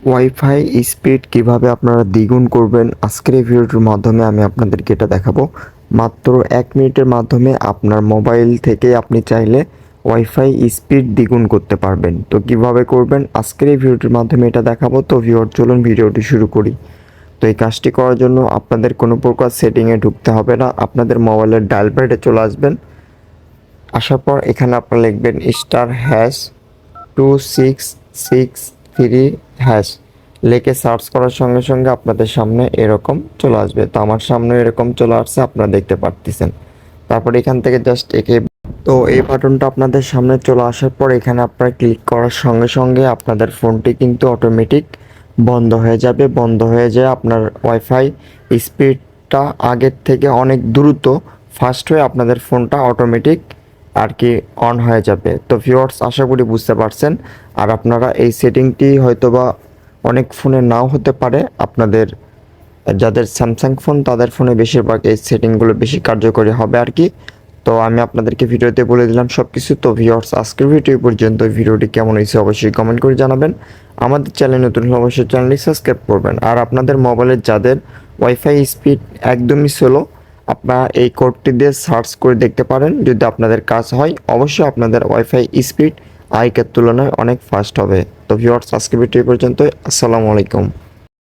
Wifi speed কীভাবে আপনারা দ্বিগুণ করবেন? আজকের এই ভিডিওটির মাধ্যমে আমি আপনাদেরকে এটা দেখাবো। মাত্র এক মিনিটের মাধ্যমে আপনার মোবাইল থেকে আপনি চাইলে ওয়াইফাই স্পিড দ্বিগুণ করতে পারবেন। তো কীভাবে করবেন? আজকের এই ভিডিওটির মাধ্যমে এটা দেখাবো। তো ভিউয়ার চলুন ভিডিওটি শুরু করি। তো এই কাজটি করার জন্য আপনাদের কোনো প্রকার সেটিংয়ে ঢুকতে হবে না। আপনাদের মোবাইলের ডায়াল প্যাডে চলে আসবেন। আসার পর এখানে আপনারা লিখবেন star hash two six six three hash. লিখে সার্চ করার সঙ্গে সঙ্গে আপনাদের সামনে এরকম চলে আসবে। তো আমার সামনে এরকম চলে আসছে, আপনারা দেখতে পারতেছেন। তারপর এখান থেকে জাস্ট একে তো এই বাটনটা আপনাদের সামনে চলে আসার পর এখানে আপনারা ক্লিক করার সঙ্গে সঙ্গে আপনাদের ফোনটি কিন্তু অটোমেটিক বন্ধ হয়ে যাবে। বন্ধ হয়ে যায় আপনার ওয়াইফাই স্পিডটা আগের থেকে অনেক দ্রুত ফাস্ট হয়ে আপনাদের ফোনটা অটোমেটিক আর কি অন হয়ে যাবে। তো ভিউয়ার্স আশা করি বুঝতে পারছেন। আর আপনারা এই সেটিংটি হয়তোবা অনেক ফোনে নাও হতে পারে। আপনাদের, যাদের স্যামসাং ফোন তাদের ফোনে বেশিরভাগ এই সেটিংগুলো বেশি কার্যকরী হবে আর কি। তো আমি আপনাদেরকে ভিডিওতে বলে দিলাম সব কিছু তো ভিউয়ার্স আজকের ভিডিও পর্যন্ত। ভিডিওটি কেমন হয়েছে অবশ্যই কমেন্ট করে জানাবেন। আমাদের চ্যানেল নতুন হলে অবশ্যই চ্যানেলটি সাবস্ক্রাইব করবেন। আর আপনাদের মোবাইলের যাদের ওয়াইফাই স্পিড একদমই স্লো আপনারা এই কোডটি দিয়ে সার্চ করে দেখতে পারেন। যদি আপনাদের কাজ হয়, অবশ্যই আপনাদের ওয়াইফাই স্পিড আইকের তুলনায় অনেক ফাস্ট হবে। তো ভিউয়ার্স আজকে ভিডিও পর্যন্ত আসসালামু আলাইকুম।